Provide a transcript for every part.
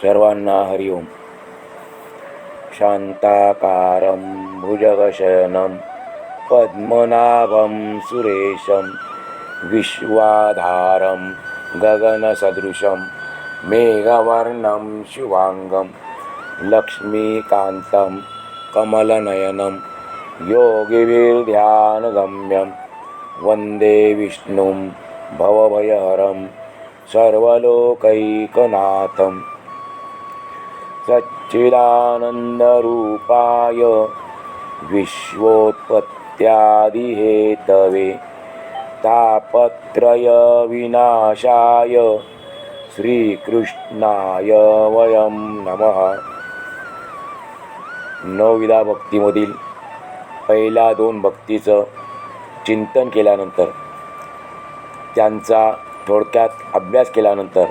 सर्वांना हरिओम शान्ताकारं भुजगशयनं पद्मनाभं सुरेशं विश्वाधारं गगनसदृशं मेघवर्णं शिवाङ्गं लक्ष्मीकान्तं कमलनयनं योगिभिर्ध्यानगम्यं वन्दे विष्णुं भवभयहरं सर्वलोकैकनाथम्। सच्चिदानन्दरूपाय विश्वोत्पत्त्यादिहेतवे तापत्रयविनाशाय श्रीकृष्णाय वयं नमः. नवविधा भक्तीमधील पहिल्या दोन भक्तीचं चिंतन केल्यानंतर त्यांचा थोडक्यात अभ्यास केल्यानंतर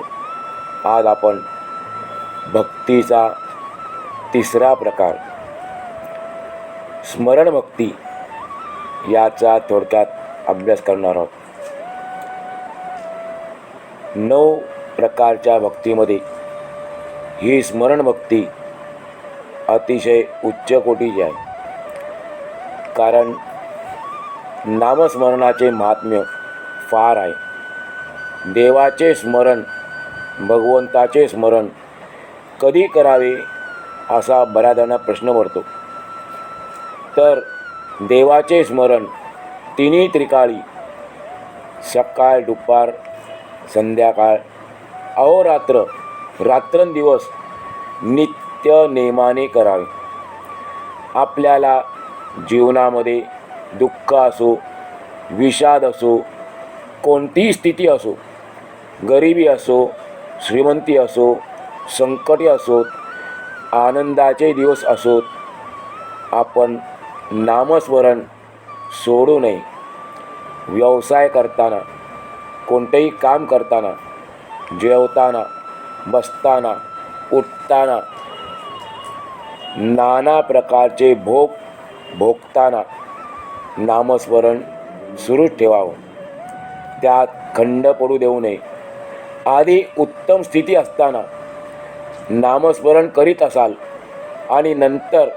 आज आपण भक्तीचा तिसरा प्रकार. स्मरणभक्ती याचा थोडक्यात अभ्यास करणार आहोत. नऊ प्रकारच्या भक्तीमध्ये ही स्मरणभक्ती अतिशय उच्च कोटीची आहे. कारण नामस्मरणाचे महात्म्य फार आहे. देवाचे स्मरण भगवंताचे स्मरण कधी करावे असा बऱ्याचदा प्रश्न पडतो. तर देवाचे स्मरण तिन्ही त्रिकाळी सकाळ दुपार संध्याकाळ अहोरात्र रात्रंदिवस नित्य नेमाने करावे. आपल्याला जीवनामध्ये दुःख असो विषाद असो कोणतीही स्थिती असो गरिबी असो श्रीमंती असो संकटे असोत आनंदाचे दिवस असोत आपण नामस्मरण सोडू नये. व्यवसाय करताना कोणतेही काम करताना जेवताना बसताना उठताना नाना प्रकारचे भोग भोगताना नामस्मरण सुरूच ठेवावं. त्यात खंड पडू देऊ नये. आधी उत्तम स्थिती असताना नामस्मरण करीत असाल आणि नंतर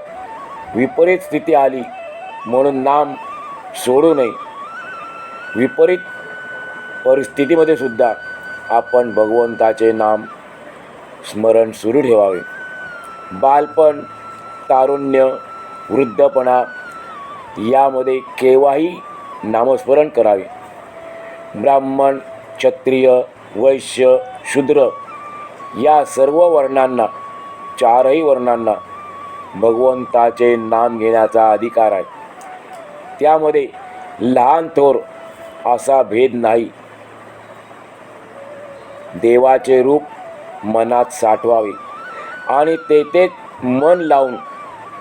विपरीत स्थिती आली म्हणून नाम सोडू नये. विपरीत परिस्थितीमध्ये सुद्धा आपण भगवंताचे नाम स्मरण सुरू ठेवावे. बालपण तारुण्य वृद्धपणा यामध्ये केव्हाही नामस्मरण करावे. ब्राह्मण क्षत्रिय वैश्य शूद्र या सर्व वर्णांना चारही वर्णांना भगवंताचे नाम घेण्याचा अधिकार आहे. त्यामध्ये लहान थोर असा भेद नाही. देवाचे रूप मनात साठवावे आणि तेथेच मन लावून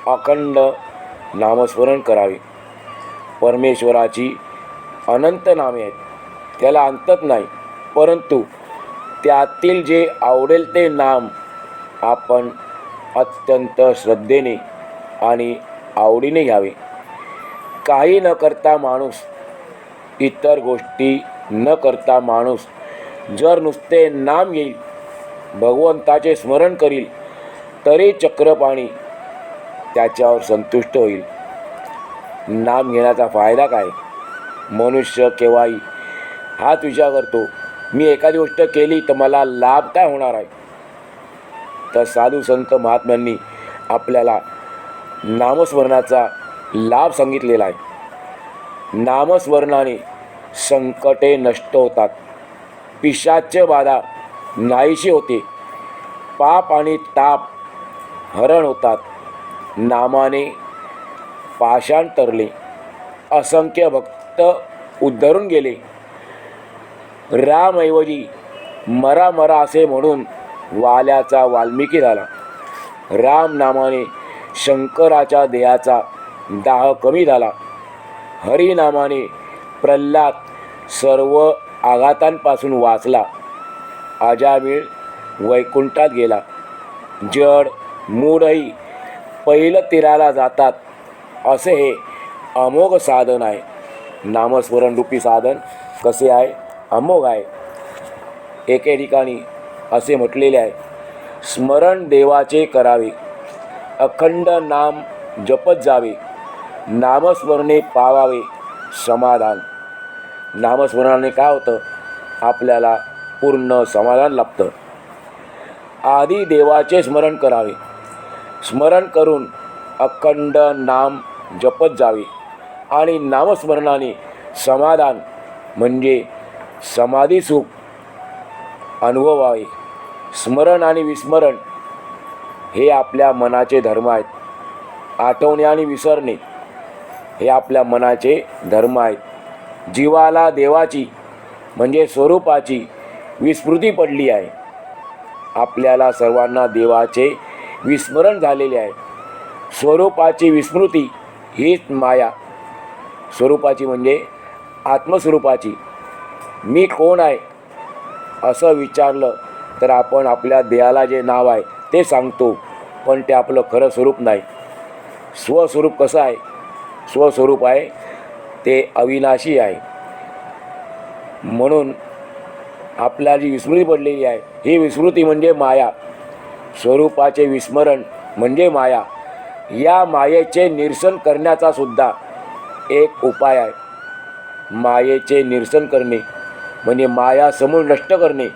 अखंड नामस्मरण करावे. परमेश्वराची अनंत नामे आहेत. त्याला अंतच नाही परंतु त्यातील जे आवडेल ते नाम आपण अत्यंत श्रद्धेने आणि आवडीने घ्यावे. काही न करता माणूस इतर गोष्टी न करता माणूस जर नुसते नाम येईल भगवंताचे स्मरण करील तरी चक्रपाणी त्याच्यावर संतुष्ट होईल. नाम घेण्याचा फायदा काय? मनुष्य केव्हाही हाच विचार करतो मी एखादी गोष्ट केली तर मला लाभ काय होणार आहे? तर साधू संत महात्म्यांनी आपल्याला नामस्मरणाचा लाभ सांगितलेला आहे. नामस्मरणाने संकटे नष्ट होतात. पिशाच्य बाधा नाहीशी होते. पाप आणि ताप हरण होतात. नामाने पाषाण तरले. असंख्य भक्त उद्धरून गेले. रामऐवजी मरा मरा असे म्हणून वाल्याचा वाल्मिकी झाला. राम नामाने शंकराच्या देहाचा दाह कमी झाला. हरिनामाने प्रल्हाद सर्व आघातांपासून वाचला. अजामिळ वैकुंठात गेला. जड मूढही पहिलं तीराला जातात असे हे अमोघ साधन आहे. नामस्मरण रूपी साधन कसे आहे? अमोघ आहे. एके ठिकाणी असे म्हटलेले आहे स्मरण देवाचे करावे अखंड नाम जपत जावे नामस्मरणे पावावे समाधान. नामस्मरणाने काय होतं? आपल्याला पूर्ण समाधान लाभतं. आधी देवाचे स्मरण करावे. स्मरण करून अखंड नाम जपत जावे आणि नामस्मरणाने समाधान म्हणजे समाधी सुख अनुभवावे. स्मरण आणि विस्मरण हे आपल्या मनाचे धर्म आहेत. आठवणे आणि विसरणे हे आपल्या मनाचे धर्म आहेत. जीवाला देवाची म्हणजे स्वरूपाची विस्मृती पडली आहे. आपल्याला सर्वांना देवाचे विस्मरण झालेले आहे. स्वरूपाची विस्मृती हीच माया. स्वरूपाची म्हणजे आत्मस्वरूपाची. मी कोण आहे? असं विचारलं तर आपण आपल्या देहाला जे नाव आहे ते सांगतो पण ते आपलं खरं स्वरूप नाही. स्वस्वरूप कसं आहे? स्वस्वरूप आहे ते अविनाशी आहे. म्हणून आपल्या जी विस्मृती पडलेली आहे ही विस्मृती म्हणजे माया. स्वरूपाचे विस्मरण म्हणजे माया. या मायेचे निरसन करण्याचा सुद्धा एक उपाय आहे. मायेचे निरसन करणे. म्हणजे माया समूळ नष्ट करणे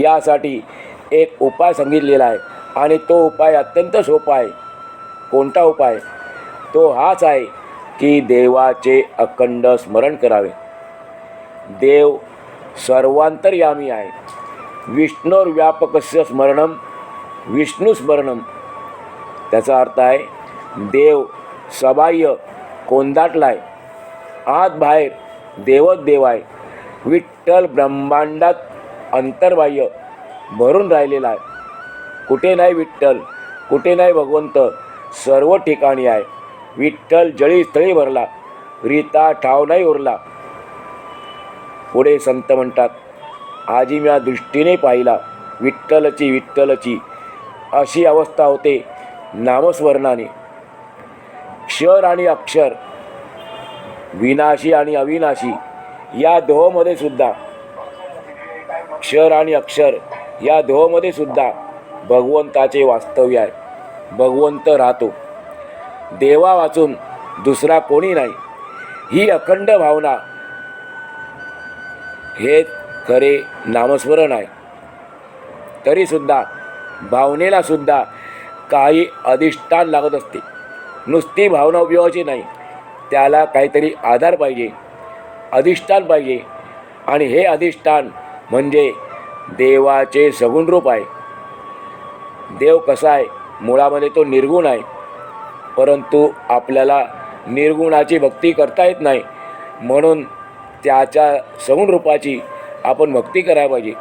यासाठी एक उपाय सांगितलेला आहे. आणि तो उपाय अत्यंत सोपा आहे. कोणता उपाय? तो हाच आहे की देवाचे अखंड स्मरण करावे. देव सर्वांतरयामी आहे. विष्णुर्व्यापकस्य स्मरणम विष्णुस्मरणम त्याचा अर्थ आहे देव सबाह्य कोंदाटला आहे आत बाहेर देवच देव आहे. विठ्ठल ब्रह्मांडात अंतर्बाह्य भरून राहिलेला आहे. कुठे नाही विठ्ठल कुठे नाही भगवंत सर्व ठिकाणी आहे. विठ्ठल जळी स्थळी भरला रीता ठाव नाही उरला. पुढे संत म्हणतात आजी म्या दृष्टीने पाहिला विठ्ठलची विठ्ठलची. अशी अवस्था होते नामस्मरणाने. क्षर आणि अक्षर विनाशी आणि अविनाशी या दोहोमध्ये सुद्धा क्षर आणि अक्षर या दोहोमध्ये सुद्धा भगवंताचे वास्तव्य आहे. भगवंत राहतो. देवा वाचून दुसरा कोणी नाही. ही अखंड भावना हे खरे नामस्मरण आहे. तरीसुद्धा भावनेला सुद्धा काही अधिष्ठान लागत असते. नुसती भावना उपयोगाची नाही. त्याला काहीतरी आधार पाहिजे. अधिष्ठान पाहिजे. आणि हे अधिष्ठान म्हणजे देवाचे सगुण रूप आहे. देव कसा आहे? मुळामध्ये तो निर्गुण आहे. परंतु आपल्याला निर्गुणाची भक्ती करता येत नाही. म्हणून त्याच्या सगुण रूपाची आपण भक्ती करायला पाहिजे.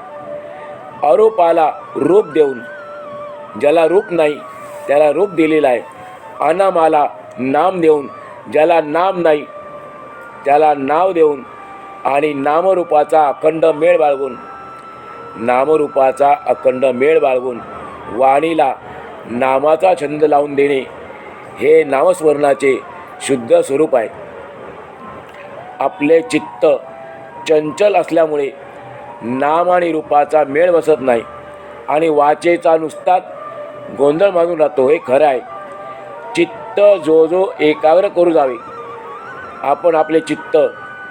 अरूपाला रूप देऊन ज्याला रूप नाही त्याला रूप दिलेलं आहे. अनामाला नाम देऊन ज्याला नाम नाही त्याला नाव देऊन आणि नामरूपाचा अखंड मेळ बाळगून नामरूपाचा अखंड मेळ बाळगून वाणीला नामाचा छंद लावून देणे हे नामस्मरणाचे शुद्ध स्वरूप आहे. आपले चित्त चंचल असल्यामुळे नाम आणि रूपाचा मेळ बसत नाही आणि वाचेचा नुसताच गोंधळ मानून राहतो हे खरं आहे. चित्त जो जो एकाग्र करू जावे आपण आपले चित्त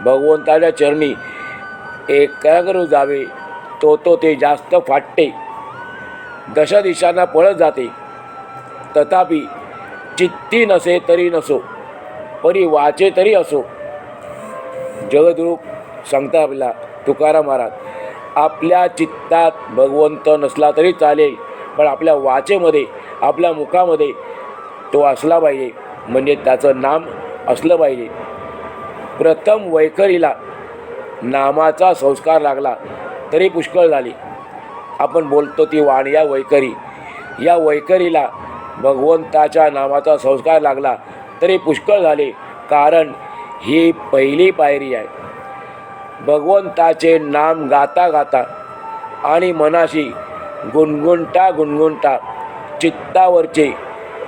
भगवंताच्या चरणी एकाग्र जावे तो तो ते जास्त फाटते. दशा दिशांना पळत जाते. तथापि चित्ती नसे तरी नसो परी वाचे तरी असो. जगद्रूप सांगता आपला तुकाराम महाराज आपल्या चित्तात भगवंत नसला तरी चालेल पण आपल्या वाचेमध्ये आपल्या मुखामध्ये तो असला पाहिजे. म्हणजे त्याचं नाम असलं पाहिजे. प्रथम वैखरीला नामाचा संस्कार लागला तरी पुष्कळ झाली. आपण बोलतो ती वाण या वैखरी. या वैखरीला भगवंताच्या नामाचा संस्कार लागला तरी पुष्कळ झाले कारण ही पहिली पायरी आहे. भगवंताचे नाम गाता गाता आणि मनाशी गुणगुणता गुणगुणता चित्तावरचे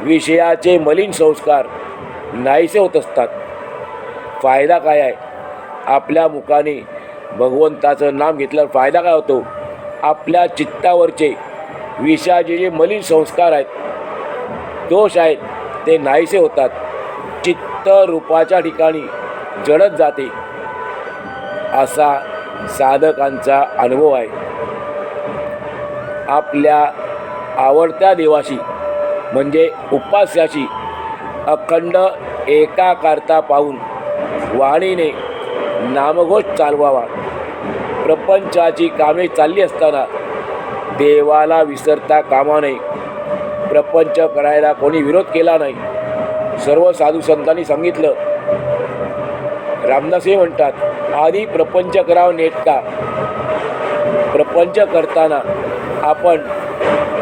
विषयाचे मलिन संस्कार नाहीसे होत असतात. फायदा काय आहे? आपल्या मुखाने भगवंताचं नाम घेतल्यावर फायदा काय होतो? आपल्या चित्तावरचे विषाचे जे मलिन संस्कार आहेत दोष आहेत ते नाहीसे होतात. चित्त रूपाच्या ठिकाणी जडत जाते. असा साधकांचा अनुभव आहे. आपल्या आवडत्या देवाशी म्हणजे उपास्याशी अखंड एकाकारता पाहून वाणीने नामघोष चालवावा. प्रपंचाची कामे चालली असताना देवाला विसरता कामा नये प्रपंच करायला कोणी विरोध केला नाही. सर्व साधू संतांनी सांगितलं. रामदास हे म्हणतात आधी प्रपंच करावं नेटका. प्रपंच करताना आपण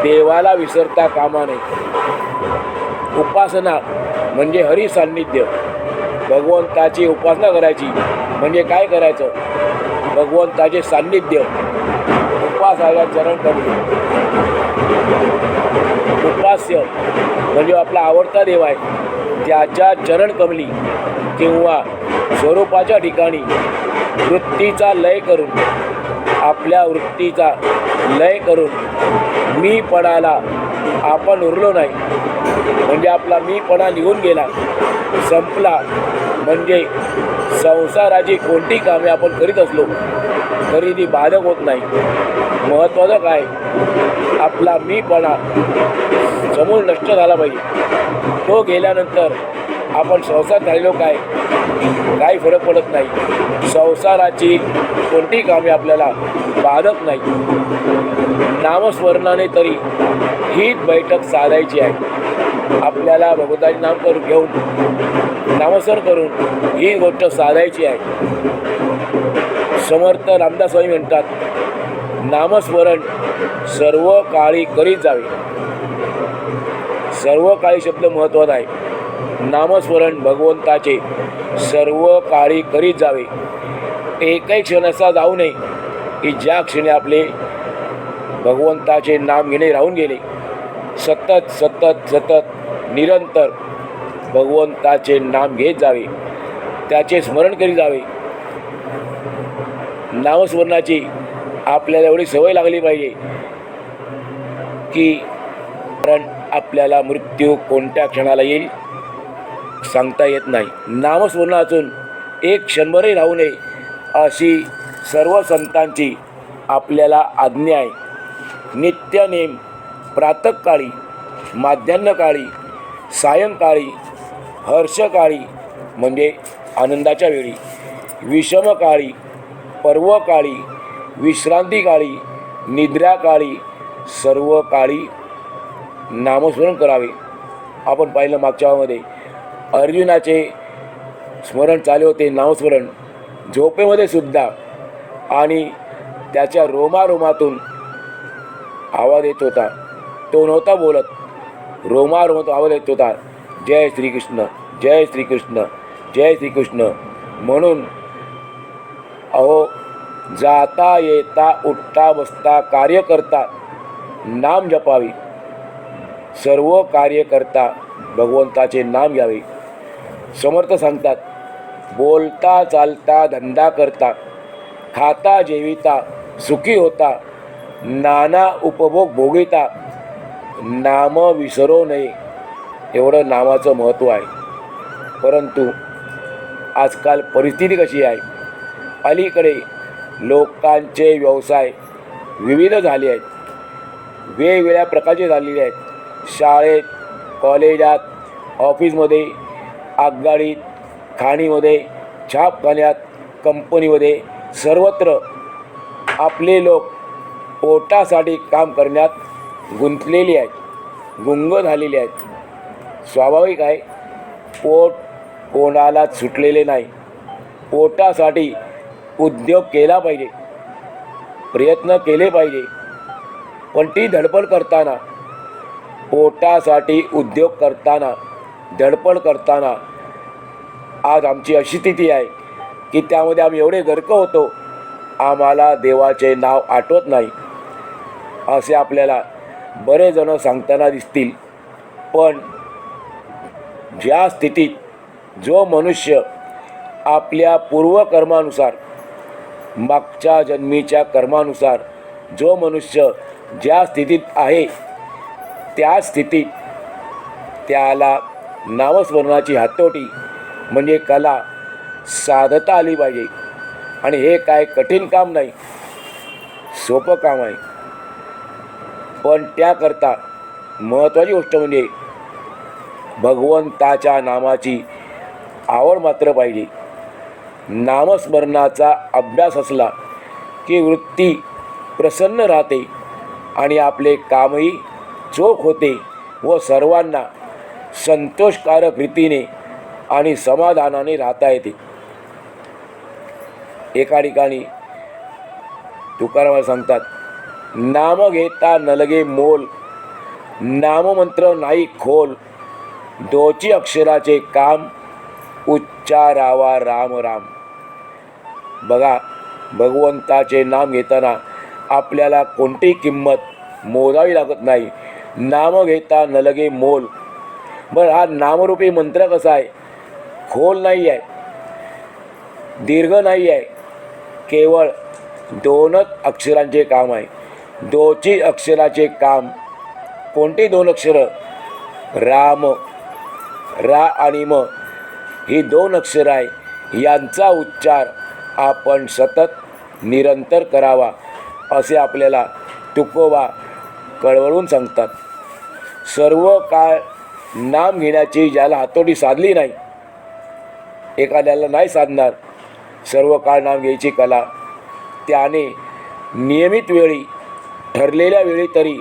देवाला विसरता कामा नये उपासना म्हणजे हरी सान्निध्य. भगवंताची उपासना करायची. म्हणजे काय करायचं? भगवंताचे सान्निध्य. उपासाला चरण करणे उपास्य म्हणजे आपला आवडता देव आहे. त्याच्या चरण कमली किंवा स्वरूपाच्या ठिकाणी वृत्तीचा लय करून आपल्या वृत्तीचा लय करून मीपणाला आपण उरलो नाही. म्हणजे आपला मीपणा निघून गेला. संपला. म्हणजे संसाराची कोणती कामे आपण करीत असलो तरी ती बाधक होत नाही. महत्त्वाचं काय? आपला मीपणा समोर नष्ट झाला पाहिजे. तो गेल्यानंतर आपण संसार झालेलो काय? काही फरक पडत नाही. संसाराची कोणती कामे आपल्याला बाधत नाही. नामस्मरणाने तरी हीच बैठक साधायची आहे. आपल्याला भगवताचे नाम करून घेऊन नामस्मरण करून ही गोष्ट साधायची आहे. समर्थ रामदास स्वामी म्हणतात नामस्मरण सर्व काळी करीत जावे. सर्व काळी शब्द महत्त्वाचा आहे. नामस्मरण भगवंताचे सर्व काळी करीत जावे. एकही क्षण असा जाऊ नये की ज्या क्षणी आपले भगवंताचे नाम घेणे राहून गेले. सतत सतत सतत निरंतर भगवंताचे नाम घेत जावे त्याचे स्मरण करीत जावे. नामस्मरणाची आपल्याला एवढी सवय लागली पाहिजे की कारण आपल्याला मृत्यू कोणत्या क्षणाला येईल सांगता येत नाही. नामस्मरणातून एक क्षणभरही राहू नये अशी सर्व संतांची आपल्याला आज्ञा आहे. नित्यनेम प्रातःकाळी माध्यान्हकाळी सायंकाळी हर्षकाळी म्हणजे आनंदाच्या वेळी विषमकाळी पर्वकाळी विश्रांतीकाळी निद्राकाळी सर्व काळी नामस्मरण करावे. आपण पाहिलं मागच्यामध्ये अर्जुनाचे स्मरण चालू होते नामस्मरण. झोपेमध्ये सुद्धा. आणि त्याच्या रोमारोमातून आवाज येत होता. तो नव्हता बोलत. रोमारोमत आवलेत येत होता जय श्रीकृष्ण जय श्रीकृष्ण जय श्रीकृष्ण। म्हणून अहो जाता येता उठता बसता कार्य करता नाम जपावे। सर्व कार्य करता भगवंताचे नाम घ्यावे। समर्थ सांगतात बोलता चालता धंदा करता खाता जेविता सुखी होता नाना उपभोग भोगिता नाम विसरू नये. एवढं नामाचं महत्त्व आहे. परंतु आजकाल परिस्थिती कशी आहे? अलीकडे लोकांचे व्यवसाय विविध झाले आहेत. वेगवेगळ्या प्रकारचे झालेले आहेत. शाळेत कॉलेजात ऑफिसमध्ये आगगाडीत खाणीमध्ये छापखान्यात कंपनीमध्ये सर्वत्र आपले लोक पोटासाठी काम करण्यात गुंतलेली आहेत गुंग झालेली आहेत. स्वाभाविक आहे पोट कोणालाच सुटलेले नाही. पोटासाठी उद्योग केला पाहिजे प्रयत्न केले पाहिजे. पण ती धडपड करताना पोटासाठी उद्योग करताना धडपड करताना आज आमची अशी स्थिती आहे की त्यामध्ये आम्ही एवढे गर्क होतो आम्हाला देवाचे नाव आठवत नाही. असे आपल्याला बरेजणं जण सांगताना दिसतील. पण ज्या स्थितीत जो मनुष्य आपल्या पूर्वकर्मानुसार मागच्या जन्मीच्या कर्मानुसार जो मनुष्य ज्या स्थितीत आहे त्या स्थितीत त्याला नामस्मरणाची हातोटी म्हणजे कला साधता आली पाहिजे. आणि हे काय कठीण काम नाही सोपं काम आहे. पण त्याकरता महत्त्वाची गोष्ट म्हणजे भगवंताच्या नामाची आवड मात्र पाहिजे. नामस्मरणाचा अभ्यास असला की वृत्ती प्रसन्न राहते आणि आपले कामही चोख होते व सर्वांना संतोषकारक रीतीने आणि समाधानाने राहता येते. एका ठिकाणी तुकारामाला सांगतात नाम घेता नलगे मोल नाममंत्र नाही खोल. दोची अक्षराचे काम उच्चारावा राम राम. बघा भगवंताचे नाम घेताना आपल्याला कोणती किंमत मोजावी लागत नाही. नाम घेता नलगे मोल. बरं हा नामरूपी मंत्र कसा आहे? खोल नाही आहे दीर्घ नाही आहे केवळ दोनच अक्षरांचे काम आहे. दोची अक्षराचे काम. कोणती दोन अक्षरं? राम रा आणि म. ही दोन अक्षरं आहे. यांचा उच्चार आपण सतत निरंतर करावा असे आपल्याला तुकोबा कळवळून सांगतात. सर्व काळ नाम घेण्याची ज्याला हातोडी साधली नाही एखाद्याला नाही साधणार सर्व काळ नाम घ्यायची कला त्याने नियमित वेळी ठरलेल्या वेळी तरी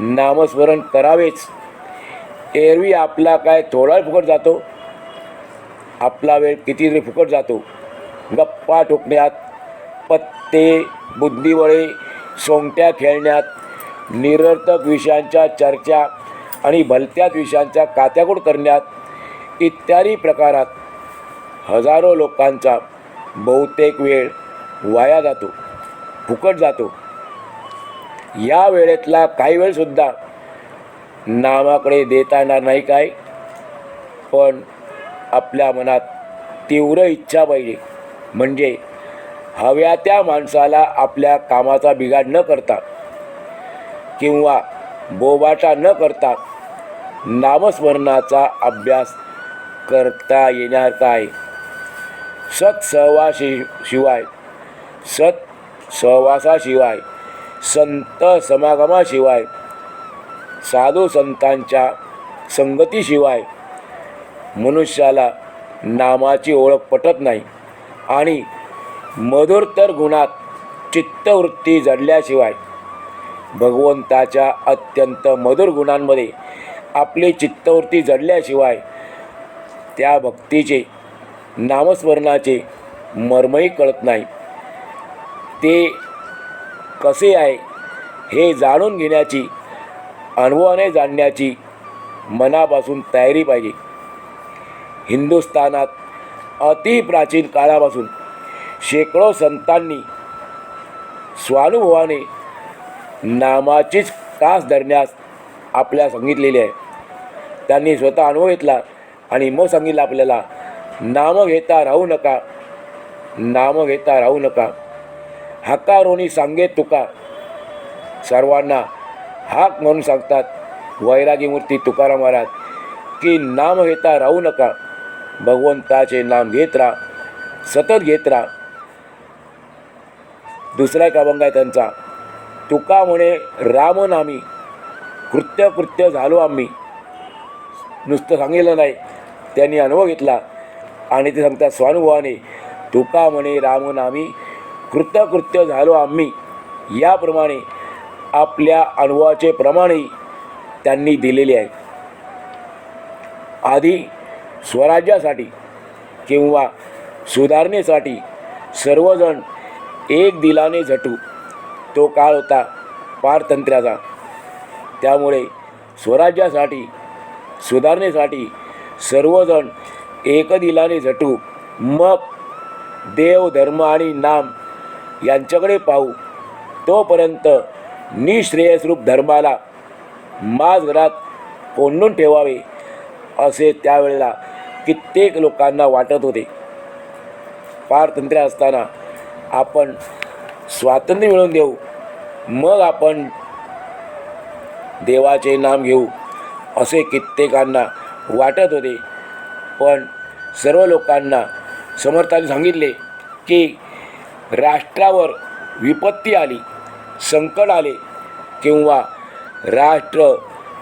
नामस्मरण करावेच. एरवी आपला काय थोडा फुकट जातो. आपला वेळ कितीतरी फुकट जातो. गप्पा ठोकण्यात पत्ते बुद्धिबळे सोंगट्या खेळण्यात निरर्थक विषयांच्या चर्चा आणि भलत्याच विषयांच्या कात्याकूट करण्यात इत्यादी प्रकारात हजारो लोकांचा बहुतेक वेळ वाया जातो फुकट जातो. या वेळेतला काही वेळसुद्धा नामाकडे देता येणार नाही काय पण आपल्या मनात तीव्र इच्छा पाहिजे. म्हणजे हव्या त्या माणसाला आपल्या कामाचा बिघाड न करता किंवा बोबाटा न करता नामस्मरणाचा अभ्यास करता येणार काय? सत सहवाशी शिवाय सत सहवासाशिवाय संत समागमाशिवाय साधू संतांच्या संगतीशिवाय मनुष्याला नामाची ओळख पटत नाही आणि मधुरतर गुणात चित्तवृत्ती जडल्याशिवाय भगवंताच्या अत्यंत मधुर गुणांमध्ये आपली चित्तवृत्ती जडल्याशिवाय त्या भक्तीचे नामस्मरणाचे मर्मही कळत नाही. ते कसे आहे हे जाणून घेण्याची अनुभवाने जाणण्याची मनापासून तयारी पाहिजे. हिंदुस्थानात अति प्राचीन काळापासून शेकडो संतांनी स्वानुभवाने नामाचीच कास धरण्यास आपल्या सांगितलेली आहे. त्यांनी स्वतः अनुभव घेतला आणि मग सांगितलं आपल्याला नाम घेता राहू नका नाम घेता राहू नका. हाकारोनी सांगे तुका. सर्वांना हाक म्हणून सांगतात वैरागी मूर्ती तुकाराम महाराज की नाम घेता राहू नका. भगवंताचे नाम घेत राहा सतत घेत राहा. दुसरा एक अभंग आहे त्यांचा तुका म्हणे रामनामी कृत्य कृत्य झालो आम्ही. नुसतं सांगितलं नाही त्यांनी अनुभव घेतला. आणि ते सांगतात स्वानुभवाने तुका म्हणे रामनामी कृतकृत्य झालो आम्ही. याप्रमाणे आपल्या अनुभवाचे प्रमाणही त्यांनी दिलेले आहे आधी स्वराज्यासाठी किंवा सुधारणेसाठी सर्वजण एक दिलाने झटू. तो काळ होता पारतंत्र्याचा. त्यामुळे स्वराज्यासाठी सुधारणेसाठी सर्वजण एकदिलाने झटू. मग देव धर्म आणि नाम यांच्याकडे पाहू. तोपर्यंत निश्रेयसरूप धर्माला माज घरात कोंडून ठेवावे असे त्यावेळेला कित्येक लोकांना वाटत होते. पारतंत्र्य असताना आपण स्वातंत्र्य मिळवून देऊ. मग आपण देवाचे नाम घेऊ असे कित्येकांना वाटत होते. पण सर्व लोकांना समर्थाने सांगितले की राष्ट्रावर विपत्ती आली संकट आले किंवा राष्ट्र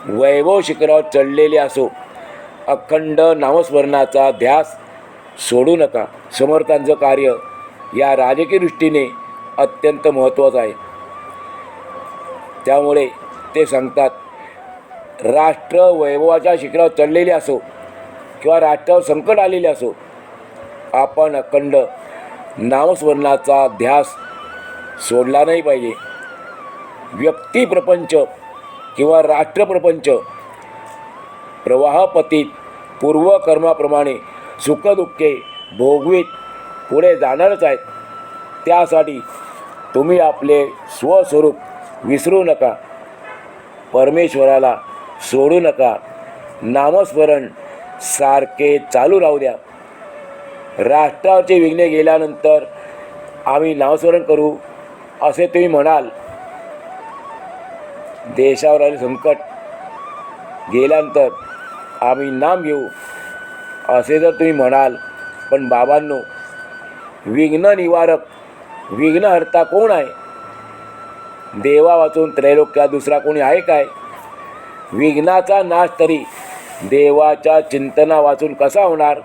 वैभव शिखरावर चढलेले असो अखंड नामस्मरणाचा ध्यास सोडू नका. समर्थांचं कार्य या राजकीय दृष्टीने अत्यंत महत्त्वाचं आहे. त्यामुळे ते सांगतात राष्ट्र वैभवाच्या शिखरावर चढलेले असो किंवा राष्ट्रावर संकट आलेले असो आपण अखंड नामस्मरणाचा ध्यास सोडला नाही पाहिजे. व्यक्तिप्रपंच किंवा राष्ट्रप्रपंच प्रवाहपतीत पूर्वकर्माप्रमाणे सुखदुःखे भोगवीत पुढे जाणारच आहेत. त्यासाठी तुम्ही आपले स्वस्वरूप विसरू नका. परमेश्वराला सोडू नका. नामस्मरण सारखे चालू राहू द्या. राष्ट्रावरचे विघ्ने गेल्यानंतर आम्ही नामस्मरण करू असे तुम्ही म्हणाल. देशावर आले संकट गेल्यानंतर आम्ही नाम घेऊ असे जर तुम्ही म्हणाल. पण बाबांनो विघ्न निवारक विघ्नहर्ता कोण आहे? देवा वाचून त्रैलोक्यात दुसरा कोणी आहे काय? विघ्नाचा नाश तरी देवाच्या चिंतना वाचून कसा होणार?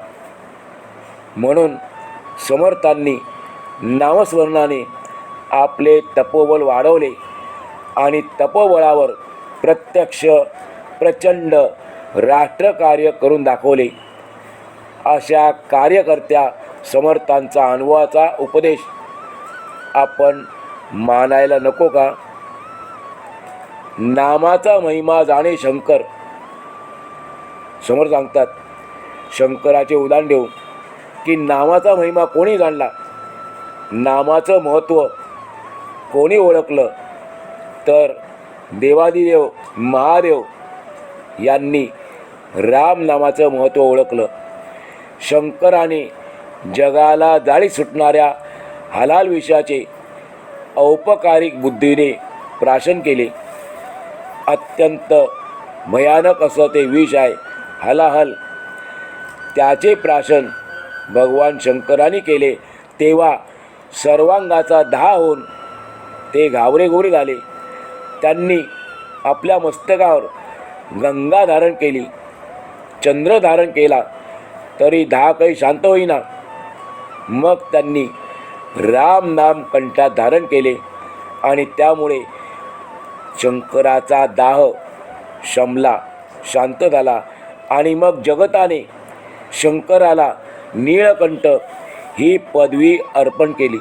म्हणून समर्थांनी नामस्मरणाने आपले तपोबल वाढवले आणि तपोबळावर प्रत्यक्ष प्रचंड राष्ट्रकार्य करून दाखवले. अशा कार्यकर्त्या समर्थांचा अनुभवाचा उपदेश आपण मानायला नको का? नामाचा महिमा जाणे शंकर. समोर सांगतात शंकराचे उदाहरण देऊ. की नामाचा महिमा कोणी जाणला? नामाचं महत्त्व कोणी ओळखलं? तर देवादिदेव महादेव यांनी राम नामाचं महत्त्व ओळखलं. शंकराने जगाला जाळी सुटणाऱ्या हलाल विषयाचे औपकारिक बुद्धीने प्राशन केले. अत्यंत भयानक असं ते विष आहे. हलाहल त्याचे प्राशन भगवान शंकराने केले. तेव्हा सर्वांगाचा दहा होऊन ते घावरेघोरे झाले. त्यांनी आपल्या मस्तकावर गंगा धारण केली. चंद्र धारण केला. तरी दहा काही शांत होईना. मग त्यांनी राम नाम कंठात धारण केले. आणि त्यामुळे शंकराचा दाह शमला शांत झाला. आणि मग जगताने शंकराला नीळकंठ ही पदवी अर्पण केली.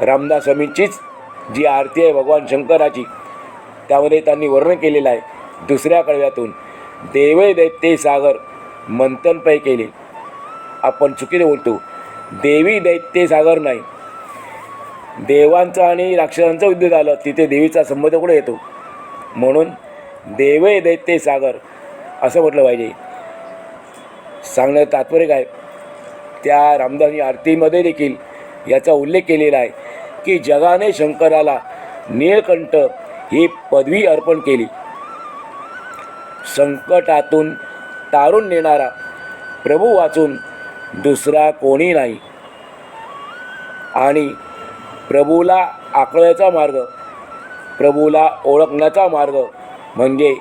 रामदास स्वामींचीच जी आरती आहे भगवान शंकराची त्यामध्ये त्यांनी वर्णन केलेलं आहे. दुसऱ्या कळव्यातून देवे दैत्य सागर मंथन पै केले. आपण चुकीने बोलतो देवी दैत्य सागर नाही. देवांचं आणि राक्षसांचं युद्ध झालं तिथे देवीचा संबंध कुठे येतो? म्हणून देवे दैत्य सागर असं म्हटलं पाहिजे. सांगणं तात्पर्य काय? त्या रामदानी आरतीमध्ये देखील याचा उल्लेख केलेला आहे की जगाने शंकराला नीळकंठ ही पदवी अर्पण केली. संकटातून तारून नेणारा प्रभू वाचून दुसरा कोणी नाही. आणि प्रभूला आकळायचा मार्ग प्रभूला ओळखण्याचा मार्ग म्हणजे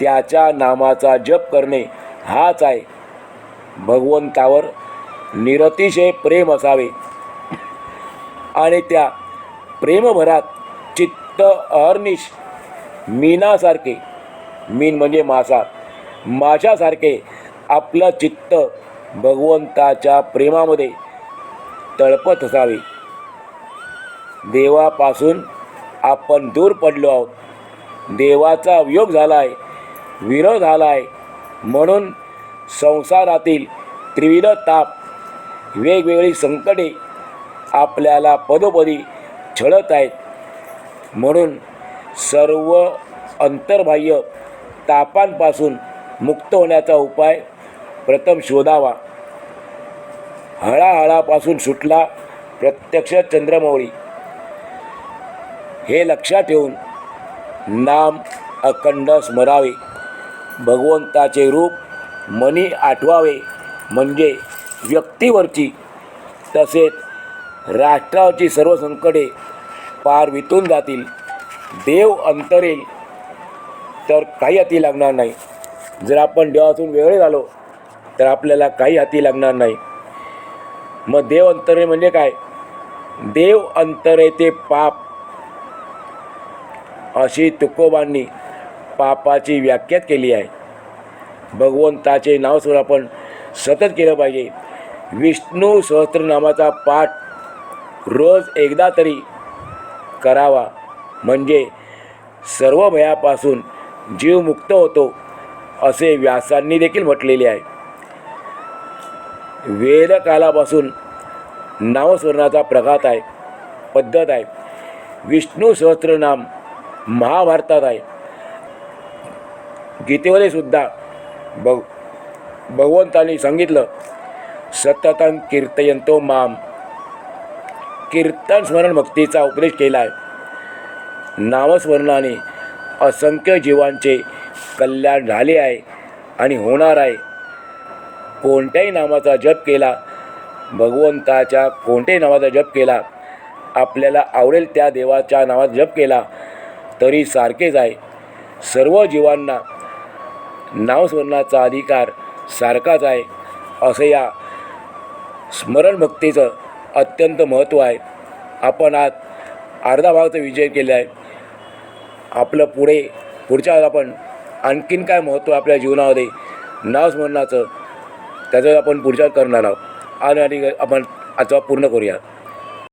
त्याच्या नामाचा जप करणे हाच आहे. भगवंतावर निरतिशय प्रेम असावे. आणि त्या प्रेमभरात चित्त अहर्निश मीनासारखे मीन म्हणजे मासा माशासारखे आपलं चित्त भगवंताच्या प्रेमामध्ये तळपत असावे. देवापासून आपण दूर पडलो आहोत. देवाचा वियोग झाला आहे विरोध झाला आहे म्हणून संसारातील त्रिविध ताप वेगवेगळी संकटे आपल्याला पदोपदी छळत आहेत. म्हणून सर्व अंतर्बाह्य तापांपासून मुक्त होण्याचा उपाय प्रथम शोधावा. हळाहळापासून सुटला प्रत्यक्ष चंद्रमौळी. हे लक्षात ठेवून नाम अखंड स्मरावे. भगवंताचे रूप मनी आठवावे म्हणजे व्यक्तीवरची तसेच राष्ट्रावरची सर्व संकटे पार वितून जातील. देव अंतरेल तर काही हाती लागणार नाही. जर आपण देवातून वेगळे झालो तर आपल्याला काही हाती लागणार नाही. मग देव अंतरे म्हणजे काय? देव अंतरे ते पाप. अशी तुकोबांनी पापाची व्याख्यात केली आहे. भगवंताचे नाव आपण सतत केलं पाहिजे. विष्णू सहस्त्रनामाचा पाठ रोज एकदा तरी करावा. म्हणजे सर्व भयापासून जीव मुक्त होतो असे व्यासांनी देखील म्हटलेले आहे. वेदकालापासून नामस्मरणाचा प्रघात आहे पद्धत आहे. विष्णू सहस्त्रनाम महाभारतात आहे. गीतेमध्ये सुद्धा भग भगवंतांनी सांगितलं सततं कीर्तयंतो माम. कीर्तन स्मरण भक्तीचा उपदेश केला आहे नामस्मरणाने असंख्य जीवांचे कल्याण झाले आहे आणि होणार आहे. कोणत्याही नामाचा जप केला भगवंताच्या कोणत्याही नावाचा जप केला आपल्याला आवडेल त्या देवाच्या नावाचा जप केला तरी सारखेच आहे. सर्व जीवांना नामस्मरणाचा अधिकार सारखाच आहे असं या स्मरणभक्तीचं अत्यंत महत्त्व आहे. आपण आज अर्धा भागाचा विजय केला आहे. आपलं पुढे पुढच्या वेळेला आपण आणखीन काय महत्त्व आपल्या जीवनामध्ये नावस्मरणाचं त्याचं आपण पुढच्या करणार आहोत. आणि आपण आजचा पूर्ण करूया